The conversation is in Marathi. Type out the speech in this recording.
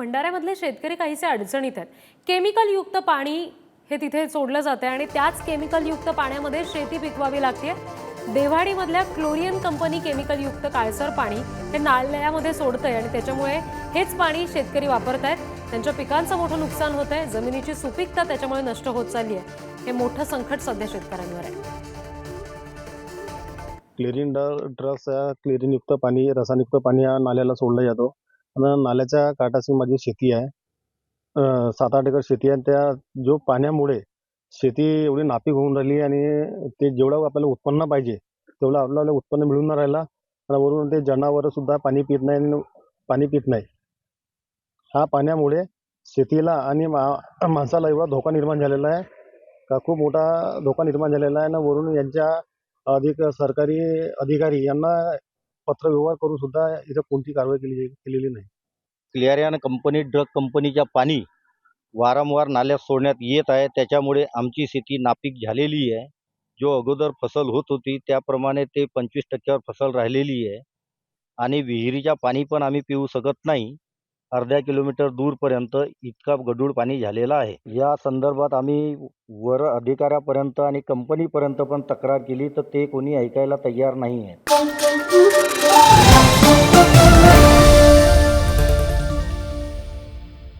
भंडाऱ्यामधले शेतकरी काहीसे अडचणीत आहेत. केमिकलयुक्त पाणी हे तिथे सोडलं जातं आणि त्याच केमिकलयुक्त पाण्यामध्ये शेती पिकवावी लागते देवाडीमधल्या क्लोरियन कंपनी केमिकलयुक्त काळसर पाणी हे नाल्यामध्ये सोडतंय आणि त्याच्यामुळे हेच पाणी शेतकरी वापरत आहेत त्यांच्या पिकांचं मोठं नुकसान होत आहे जमिनीची सुपीकता त्याच्यामुळे नष्ट होत चालली आहे हे मोठं संकट सध्या शेतकऱ्यांवर आहे. क्लिरिन ड्रग्स या क्लोरीनयुक्त पाणी रसायनयुक्त पाणी या नाल्याला सोडलं जातो. नाल्याच्या काठाशी माझी शेती आहे. सात आठ एकर शेती आहे. त्या जो पाण्यामुळे शेती एवढी नापीक होऊन राहिली आणि ते जेवढं आपल्याला उत्पन्न पाहिजे तेवढं आपल्याला उत्पन्न मिळून नाही राहिला आणि वरून ते जनावर सुद्धा पाणी पित नाही आणि पाणी पित नाही. हा पाण्यामुळे शेतीला आणि माणसाला एवढा धोका निर्माण झालेला आहे. का खूप मोठा धोका निर्माण झालेला आहे. आणि वरून यांच्या अधिक सरकारी अधिकारी यांना पत्रव्यवहार करून सुद्धा इथं कोणती कारवाई केली केलेली नाही. क्लिअरियन कंपनी ड्रग कंपनीच्या पाणी वारंवार नाल्यात सोडण्यात येत आहे. त्याच्यामुळे आमची शेती नापीक झालेली आहे. जो अगोदर फसल होत होती त्याप्रमाणे ते पंचवीस टक्क्यावर फसल राहिलेली आहे. आणि विहिरीच्या पाणी पण आम्ही पिऊ शकत नाही. अर्ध्या किलोमीटर दूरपर्यंत इतका गढूळ पाणी झालेला आहे. या संदर्भात आम्ही वर अधिकाऱ्यापर्यंत आणि कंपनीपर्यंत पण तक्रार केली तर ते कोणी ऐकायला तयार नाही आहे. Música